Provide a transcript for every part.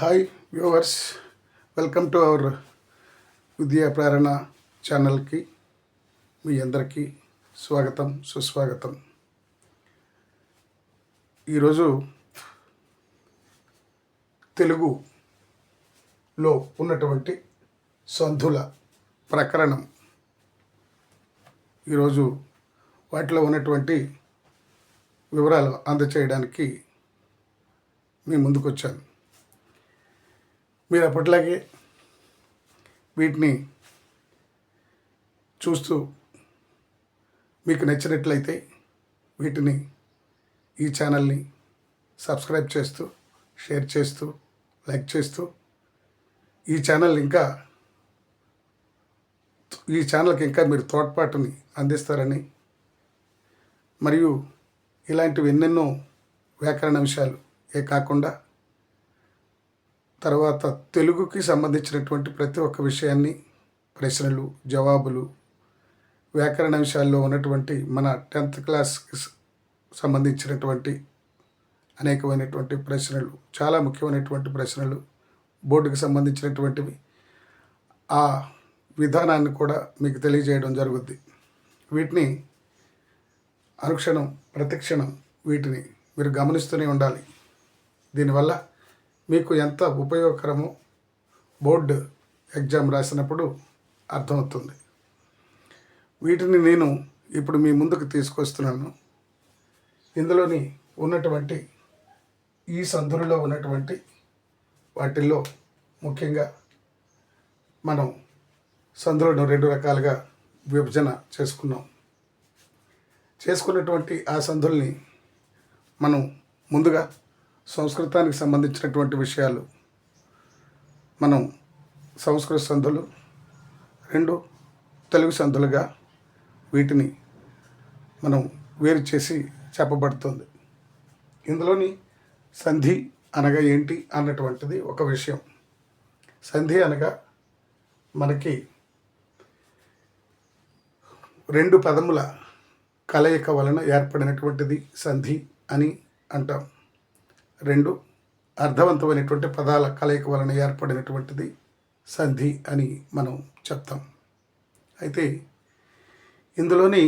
Hi viewers welcome to our Vidya Prerana ఛానల్కి మీ అందరికీ స్వాగతం సుస్వాగతం. ఈరోజు తెలుగులో ఉన్నటువంటి సంధుల ప్రకరణం. ఈరోజు వాటిలో ఉన్నటువంటి వివరాలు అందచేయడానికి మీ ముందుకొచ్చాను. మీరు అప్పట్లాగే వీటిని చూస్తూ మీకు నచ్చినట్లయితే వీటిని ఈ ఛానల్ని సబ్స్క్రైబ్ చేస్తూ షేర్ చేస్తూ లైక్ చేస్తూ ఈ ఛానల్ ఇంకా ఈ ఛానల్కి ఇంకా మీరు తోడ్పాటుని అందిస్తారని మరియు ఇలాంటివి ఎన్నెన్నో వ్యాకరణ విషయాలు ఏ కాకుండా తర్వాత తెలుగుకి సంబంధించినటువంటి ప్రతి ఒక్క విషయాన్ని ప్రశ్నలు జవాబులు వ్యాకరణ విషయాల్లో ఉన్నటువంటి మన టెన్త్ క్లాస్కి సంబంధించినటువంటి అనేకమైనటువంటి ప్రశ్నలు చాలా ముఖ్యమైనటువంటి ప్రశ్నలు బోర్డుకి సంబంధించినటువంటివి ఆ విధానాన్ని కూడా మీకు తెలియజేయడం జరుగుద్ది. వీటిని అనుక్షణం ప్రతిక్షణం వీటిని మీరు గమనిస్తూనే ఉండాలి. దీనివల్ల మీకు ఎంత ఉపయోగకరమో బోర్డు ఎగ్జామ్ రాసినప్పుడు అర్థమవుతుంది. వీటిని నేను ఇప్పుడు మీ ముందుకు తీసుకొస్తున్నాను. ఇందులోని ఉన్నటువంటి ఈ సంధులలో ఉన్నటువంటి వాటిల్లో ముఖ్యంగా మనం సంధులను రెండు రకాలుగా విభజన చేసుకున్నాం. చేసుకున్నటువంటి ఆ సంధుల్ని మనం ముందుగా సంస్కృతానికి సంబంధించినటువంటి విషయాలు. మనం సంస్కృత సంధులు రెండు తెలుగు సంధులుగా వీటిని మనం వేరు చేసి చెప్పబడుతుంది. ఇందులోని సంధి అనగా ఏంటి అన్నటువంటిది ఒక విషయం. సంధి అనగా మనకి రెండు పదముల కలయిక వలన ఏర్పడినటువంటిది సంధి అని అంటాం. రెండు అర్థవంతమైనటువంటి పదాల కలయిక వలన ఏర్పడినటువంటిది సంధి అని మనం చెప్తాం. అయితే ఇందులోని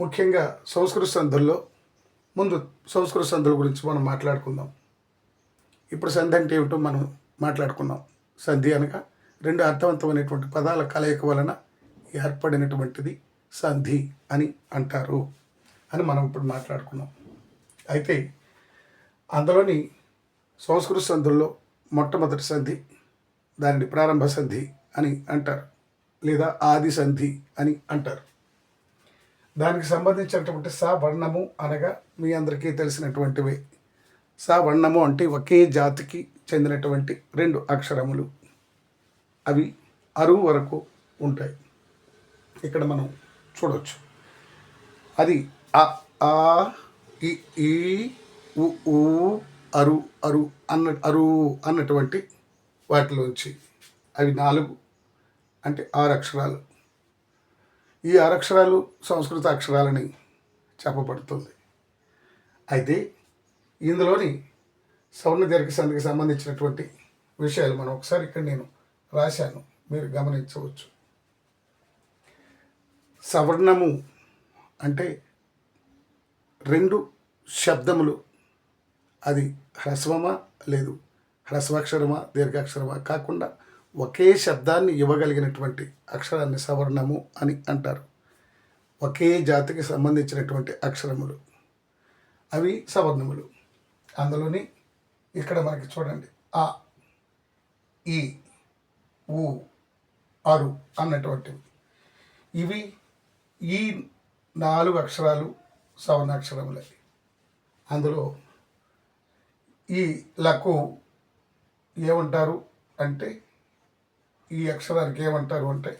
ముఖ్యంగా సంస్కృత సంధుల్లో ముందు సంస్కృత సంధుల గురించి మనం మాట్లాడుకుందాం. ఇప్పుడు సంధి అంటే ఏమిటో మనం మాట్లాడుకున్నాం సంధి అనగా రెండు అర్థవంతమైనటువంటి పదాల కలయిక వలన ఏర్పడినటువంటిది సంధి అని అంటారు అని మనం ఇప్పుడు మాట్లాడుకున్నాం అయితే అందులోని సంస్కృత సంధుల్లో మొట్టమొదటి సంధి దానిని ప్రారంభ సంధి అని అంటారు లేదా ఆది సంధి అని అంటారు. దానికి సంబంధించినటువంటి సా వర్ణము అనగా మీ అందరికీ తెలిసినటువంటివే. సా వర్ణము అంటే ఒకే జాతికి చెందినటువంటి రెండు అక్షరములు. అవి అరువు వరకు ఉంటాయి. ఇక్కడ మనం చూడవచ్చు అది ఆ ఈ ఉ ఊ అరు అరు అన్న అరు అన్నటువంటి వాటిలోంచి అవి నాలుగు అంటే ఆరు అక్షరాలు ఈ ఆరు అక్షరాలు సంస్కృత అక్షరాలని చెప్పబడుతుంది. అయితే ఇందులోని సవర్ణ దీర్ఘ సంధికి సంబంధించినటువంటి విషయాలు మనం ఒకసారి ఇక్కడ నేను రాశాను. మీరు గమనించవచ్చు. సవర్ణము అంటే రెండు శబ్దములు అది హ్రస్వమా? లేదు. హ్రస్వాక్షరమా? దీర్ఘాక్షరమా? కాకుండా ఒకే శబ్దాన్ని ఇవ్వగలిగినటువంటి అక్షరాన్ని సవర్ణము అని అంటారు. ఒకే జాతికి సంబంధించినటువంటి అక్షరములు. అవి సవర్ణములు. అందులోని ఇక్కడ మనకి చూడండి. ఆ ఈ ఊ అరు అన్నటువంటివి. ఇవి ఈ నాలుగు అక్షరాలు సవర్ణాక్షరములవి అందులో ఈ లకు ఏమంటారు అంటే ఈ అక్షరానికి ఏమంటారు అంటే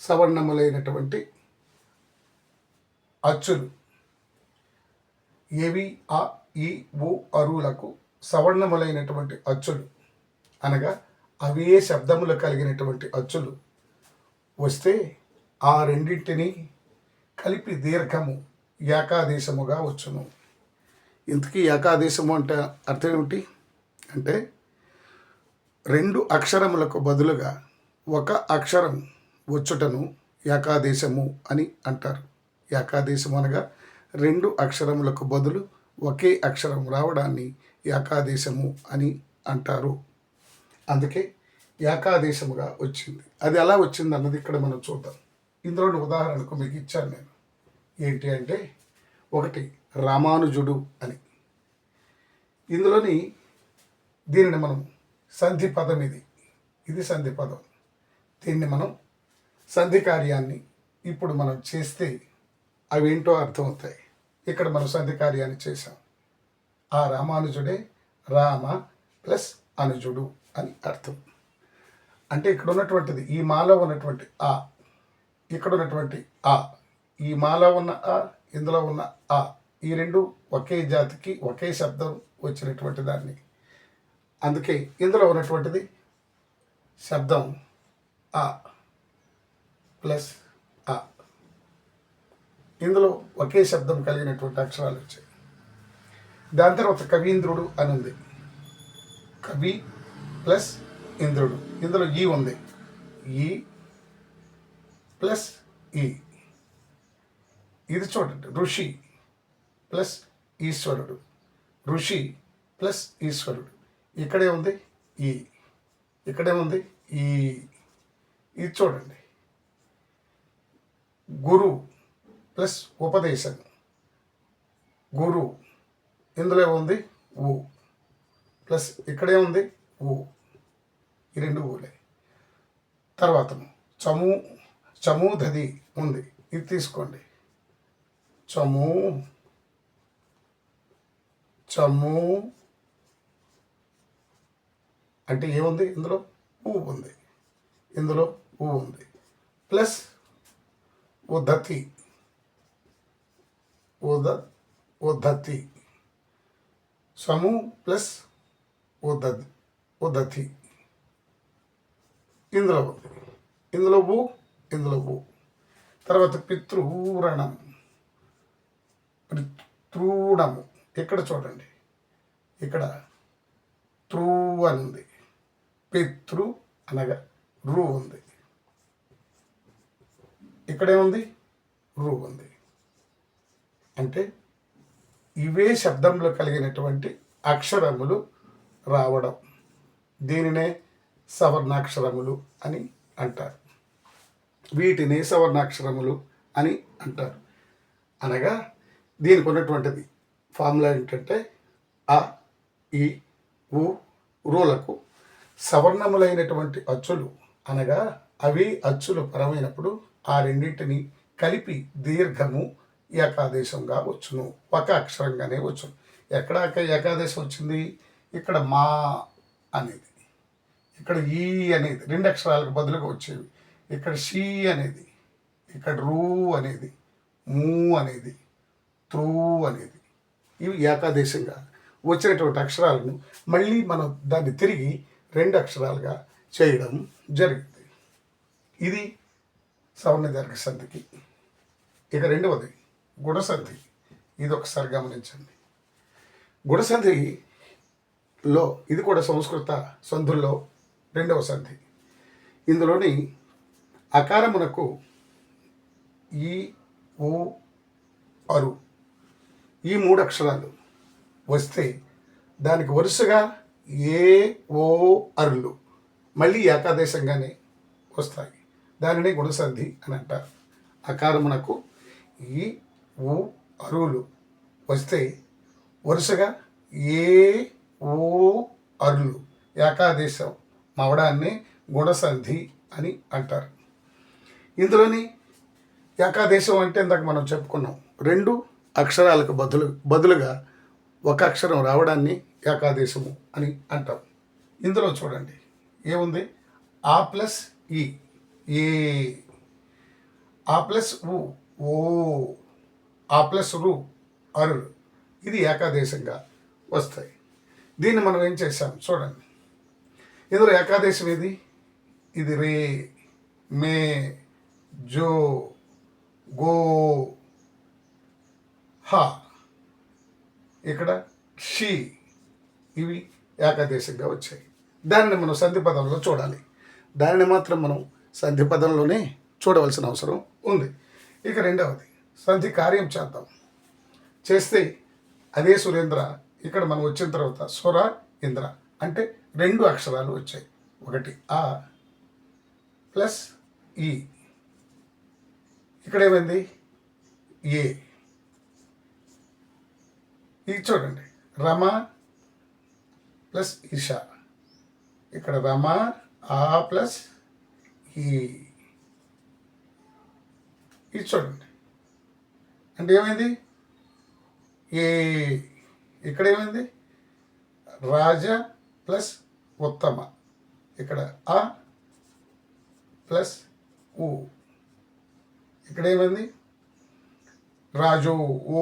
సవర్ణములైనటువంటి అచ్చులు. ఏవి ఆ ఈ ఉ అరువులకు సవర్ణములైనటువంటి అచ్చులు. అనగా అవే శబ్దములు కలిగినటువంటి అచ్చులు. వస్తే ఆ రెండింటిని కలిపి దీర్ఘము ఏకాదేశముగా వచ్చును. ఇంతకీ ఏకాదేశము అంటే అర్థం ఏమిటి? అంటే రెండు అక్షరములకు బదులుగా ఒక అక్షరం వచ్చుటను ఏకాదేశము అని అంటారు. ఏకాదేశం అనగా రెండు అక్షరములకు బదులు ఒకే అక్షరం రావడాన్ని ఏకాదేశము అని అంటారు. అందుకే ఏకాదేశముగా వచ్చింది. అది ఎలా వచ్చింది అన్నది ఇక్కడ మనం చూద్దాం. ఇందులోని ఉదాహరణకు మీకు ఇచ్చాను నేను. ఏంటి అంటే ఒకటి రామానుజుడు అని. ఇందులోని దీనిని మనం సంధి పదం ఇది. ఇది సంధి పదం. దీన్ని మనం సంధి కార్యాన్ని ఇప్పుడు మనం చేస్తే అవేంటో అర్థమవుతాయి. ఇక్కడ మనం సంధి కార్యాన్ని చేసాం ఆ రామానుజుడే రామ ప్లస్ అనుజుడు అని అర్థం. అంటే ఇక్కడ ఉన్నటువంటిది ఈ మాలో ఉన్నటువంటి ఆ. ఇక్కడ ఉన్నటువంటి ఆ. ఈ మాలో ఉన్న ఆ ఇందులో ఉన్న ఆ. ఈ రెండు ఒకే జాతికి ఒకే శబ్దం వచ్చినటువంటి దాన్ని. అందుకే ఇందులో ఉన్నటువంటిది శబ్దం ఆ ప్లస్ ఆ. ఇందులో ఒకే శబ్దం కలిగినటువంటి అక్షరాలు వచ్చాయి. దాని తర్వాత కవీంద్రుడు అని ఉంది. కవి ప్లస్ ఇంద్రుడు. ఇందులో ఈ ఉంది. ఈ ప్లస్ ఈ. ఇది చూడండి. ఋషి. ప్లస్ ఈశ్వరుడు. ఋషి ప్లస్ ఈశ్వరుడు. ఇక్కడే ఉంది ఈ. ఇక్కడే ఉంది ఈ. ఇది చూడండి. గురు ప్లస్ ఉపదేశం. గురు. ఇందులో ఉంది ఊ. ప్లస్ ఇక్కడే ఉంది ఊ. ఈ రెండు ఊలే. తర్వాత చము చముధది ఉంది. ఇది తీసుకోండి. చము చము అంటే ఏముంది? ఇందులో ఊ ఉంది. ఇందులో ఊ ఉంది. ప్లస్ ఉద్ధతి. ఉద ఉద్ధతి. సము ప్లస్ ఉద ఉదతి ఇందులో ఉంది. ఇందులో ఊ ఇందులో ఊ. తర్వాత పితృరణం పితృణము ఇక్కడ చూడండి. ఇక్కడ త్రూ అని ఉంది పితృ అనగా రు ఉంది. ఇక్కడేముంది? రు ఉంది. అంటే ఇవే శబ్దంలో కలిగినటువంటి అక్షరములు రావడం. దీనినే సవర్ణాక్షరములు అని అంటారు. వీటిని సవర్ణాక్షరములు అని అంటారు. అనగా దీనికి ఉన్నటువంటిది ఫార్ములా ఏంటంటే ఆ ఈ ఉ రులకు సవర్ణములైనటువంటి అచ్చులు అనగా అవి అచ్చులు పరమైనప్పుడు ఆ రెండింటిని కలిపి దీర్ఘము ఏకాదేశంగా వచ్చును. ఒక అక్షరంగానే వచ్చును. ఎక్కడ ఏకాదేశం వచ్చింది? ఇక్కడ మా అనేది. ఇక్కడ ఈ అనేది. రెండు అక్షరాలకు బదులుగా వచ్చేవి. ఇక్కడ షీ అనేది. ఇక్కడ రూ అనేది. మూ అనేది. త్రూ అనేది. ఇవి ఏకాదేశంగా వచ్చినటువంటి అక్షరాలను మళ్ళీ మనం దాన్ని తిరిగి రెండు అక్షరాలుగా చేయడం జరిగింది. ఇది సవర్ణ దీర్ఘ సంధికి. ఇక రెండవది గుణసంధి. ఇది ఒకసారి గమనించండి. గుణసంధిలో ఇది కూడా సంస్కృత సంధుల్లో రెండవ సంధి. ఇందులోని అకారమునకు ఈ ఓ అరు ఈ మూడు అక్షరాలు వస్తే దానికి వరుసగా ఏ ఓ అరులు మళ్ళీ ఏకాదేశంగానే వస్తాయి. దానిని గుణసంధి అని అంటారు. అకారమునకు ఈ ఊ అరువులు వస్తే వరుసగా ఏ ఓ అరులు ఏకాదేశం మవడాన్ని గుణసంధి అని అంటారు. ఇందులోని ఏకాదేశం అంటే ఇందాక మనం చెప్పుకున్నాం. రెండు అక్షరాలకు బదులు బదులుగా ఒక అక్షరం రావడాన్ని ఏకాదేశము అని అంటాం. ఇందులో చూడండి ఏముంది? ఆ ప్లస్ ఈ ఏ ఆ ప్లస్ ఉ ఓ ఆ ప్లస్ రు అరు ఇది ఏకాదేశంగా వస్తాయి. దీన్ని మనం ఏం చేసాం చూడండి. ఇందులో ఏకాదేశం ఏది? ఇది రే మే జో గో హ. ఇక్కడ షీ ఇవి ఏకాదేశంగా వచ్చాయి. దానిని మనం సంధిపదంలో చూడాలి. దానిని మాత్రం మనం సంధిపదంలోనే చూడవలసిన అవసరం ఉంది. ఇక రెండవది సంధి కార్యం చేద్దాం. చేస్తే అదే సురేంద్ర ఇక్కడ మనం వచ్చిన తర్వాత సుర ఇంద్ర అంటే రెండు అక్షరాలు వచ్చాయి. ఒకటి ఆ ప్లస్ ఈ. ఇక్కడ ఏమైంది? ఏ. ఇది చూడండి రమ ప్లస్ ఇష ఇక్కడ రమ ఆ ప్లస్ ఈ. ఇది చూడండి. అంటే ఏమైంది? ఏ. ఇక్కడ ఏమైంది? రాజ ప్లస్ ఉత్తమ. ఇక్కడ ఆ ప్లస్ ఊ. ఇక్కడ ఏమైంది? రాజు ఓ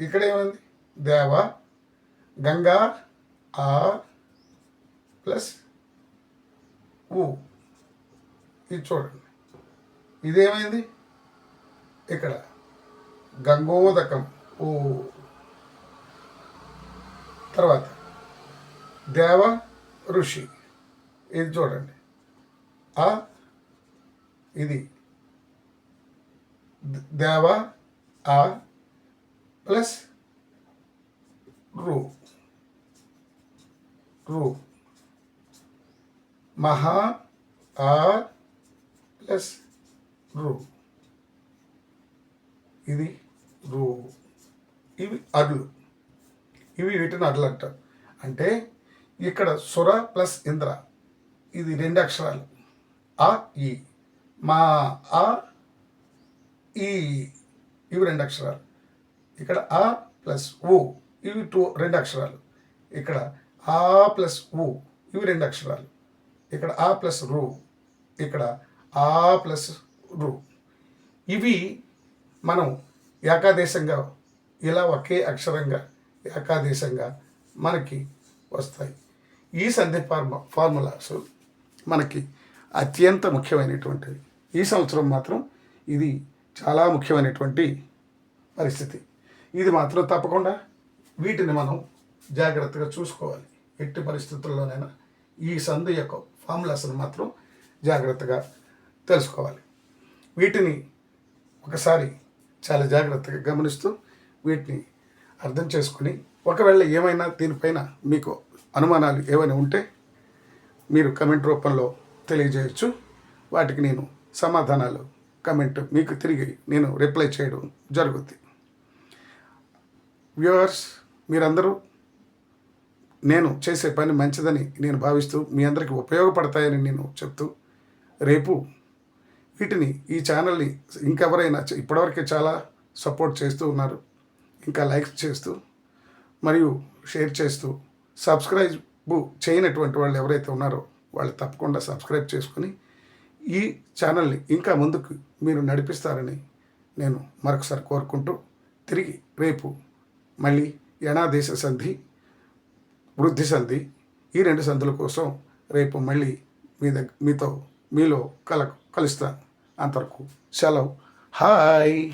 ఇక్కడ ఏమైంది? దేవ గంగా ఆ ప్లస్ ఊ. ఇది చూడండి. ఇదేమైంది? ఇక్కడ. గంగోదకం. ఓ తర్వాత దేవ ఋషి. ఇది చూడండి. ఆ ఇది. దేవ ఆ ప్లస్ రూ. రూ. మహా ఆ ప్లస్ రూ. ఇది రూ. ఇవి అడ్లు. ఇవి వీటిని అడ్లు అంటారు. అంటే ఇక్కడ సుర ప్లస్ ఇంద్ర. ఇది రెండు అక్షరాలు. ఆ ఈ. మా ఆ ఈ. ఇవి రెండు అక్షరాలు. ఇక్కడ ఆ ప్లస్ ఓ ఇవి టూ రెండు అక్షరాలు. ఇక్కడ ఆ ప్లస్ ఓ ఇవి రెండు అక్షరాలు. ఇక్కడ ఆ ప్లస్ రూ ఇక్కడ ఆ ప్లస్ రూ. ఇవి మనం ఏకాదేశంగా ఇలా ఒకే అక్షరంగా ఏకాదేశంగా మనకి వస్తాయి. ఈ సంధి ఫార్మ ఫార్ములాస్ మనకి అత్యంత ముఖ్యమైనటువంటివి. ఈ సంవత్సరం మాత్రం ఇది చాలా ముఖ్యమైనటువంటి పరిస్థితి. ఇది మాత్రం తప్పకుండా వీటిని మనం జాగ్రత్తగా చూసుకోవాలి. ఎట్టి పరిస్థితుల్లోనైనా ఈ సందు యొక్క ఫార్ములాస్ని మాత్రం జాగ్రత్తగా తెలుసుకోవాలి. వీటిని ఒకసారి చాలా జాగ్రత్తగా గమనిస్తూ వీటిని అర్థం చేసుకుని ఒకవేళ ఏమైనా దీనిపైన మీకు అనుమానాలు ఏమైనా ఉంటే మీరు కమెంట్ రూపంలో తెలియజేయచ్చు. వాటికి నేను సమాధానాలు కమెంట్ మీకు తిరిగి నేను రిప్లై చేయడం జరుగుద్ది. వ్యూవర్స్ మీరందరూ నేను చేసే పని మంచిదని నేను భావిస్తూ మీ అందరికీ ఉపయోగపడతాయని నేను చెప్తూ రేపు వీటిని ఈ ఛానల్ని ఇంకెవరైనా ఇప్పటివరకే చాలా సపోర్ట్ చేస్తూ ఉన్నారు. ఇంకా లైక్స్ చేస్తూ మరియు షేర్ చేస్తూ సబ్స్క్రైబ్ చేయనటువంటి వాళ్ళు ఎవరైతే ఉన్నారో వాళ్ళు తప్పకుండా సబ్స్క్రైబ్ చేసుకొని ఈ ఛానల్ని ఇంకా ముందుకు మీరు నడిపిస్తారని నేను మరొకసారి కోరుకుంటూ తిరిగి రేపు మళ్ళీ యనాదేశ సంధి వృద్ధి సంధి ఈ రెండు సంధుల కోసం రేపు మళ్ళీ మీ దగ్గర మీతో మీలో కల కలుస్తాను. అంతవరకు సెలవు. హాయ్!